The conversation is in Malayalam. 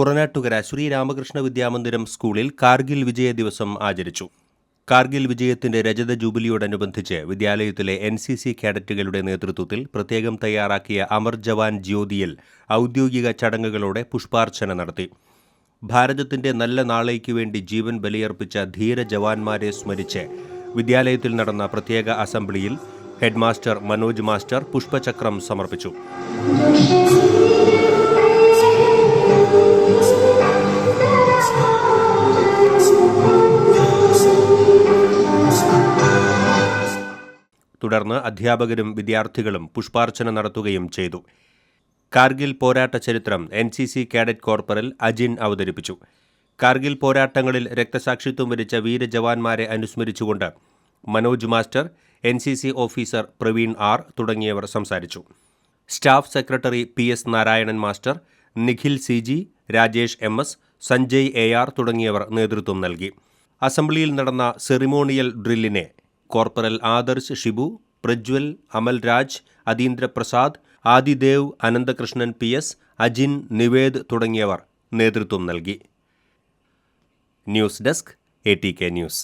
പുറനാട്ടുകര ശ്രീരാമകൃഷ്ണ വിദ്യാമന്ദിരം സ്കൂളിൽ കാർഗിൽ വിജയ ദിവസം ആചരിച്ചു. കാർഗിൽ വിജയത്തിന്റെ രജത ജൂബിലിയോടനുബന്ധിച്ച് വിദ്യാലയത്തിലെ എൻ സി സി കേഡറ്റുകളുടെ നേതൃത്വത്തിൽ പ്രത്യേകം തയ്യാറാക്കിയ അമർ ജവാൻ ജ്യോതിയിൽ ഔദ്യോഗിക ചടങ്ങുകളോടെ പുഷ്പാർച്ചന നടത്തി. ഭാരതത്തിന്റെ നല്ല നാളേക്കു വേണ്ടി ജീവൻ ബലിയർപ്പിച്ച ധീര ജവാന്മാരെ സ്മരിച്ച് വിദ്യാലയത്തിൽ നടന്ന പ്രത്യേക അസംബ്ലിയിൽ ഹെഡ്മാസ്റ്റർ മനോജ് മാസ്റ്റർ പുഷ്പചക്രം സമർപ്പിച്ചു. തുടർന്ന് അധ്യാപകരും വിദ്യാർത്ഥികളും പുഷ്പാർച്ചന നടത്തുകയും ചെയ്തു. കാർഗിൽ പോരാട്ട ചരിത്രം N C C cadet corporal Ajin അവതരിപ്പിച്ചു. കാർഗിൽ പോരാട്ടങ്ങളിൽ രക്തസാക്ഷിത്വം വരിച്ച വീരജവാന്മാരെ അനുസ്മരിച്ചുകൊണ്ട് Manoj master N C C officer Praveen R തുടങ്ങിയവർ സംസാരിച്ചു. Staff secretary P S Narayanan master Nikhil C G Rajesh M S Sanjay A R തുടങ്ങിയവർ നേതൃത്വം നൽകി. അസംബ്ലിയിൽ നടന്ന ceremonial ഡ്രില്ലിനെ corporal Adarsh Shibu Prajwal Amalraj Athindraprasad Adidev Ananthakrishnan P S Ajin Nived തുടങ്ങിയവർ നേതൃത്വം നൽകി. News desk A T K news.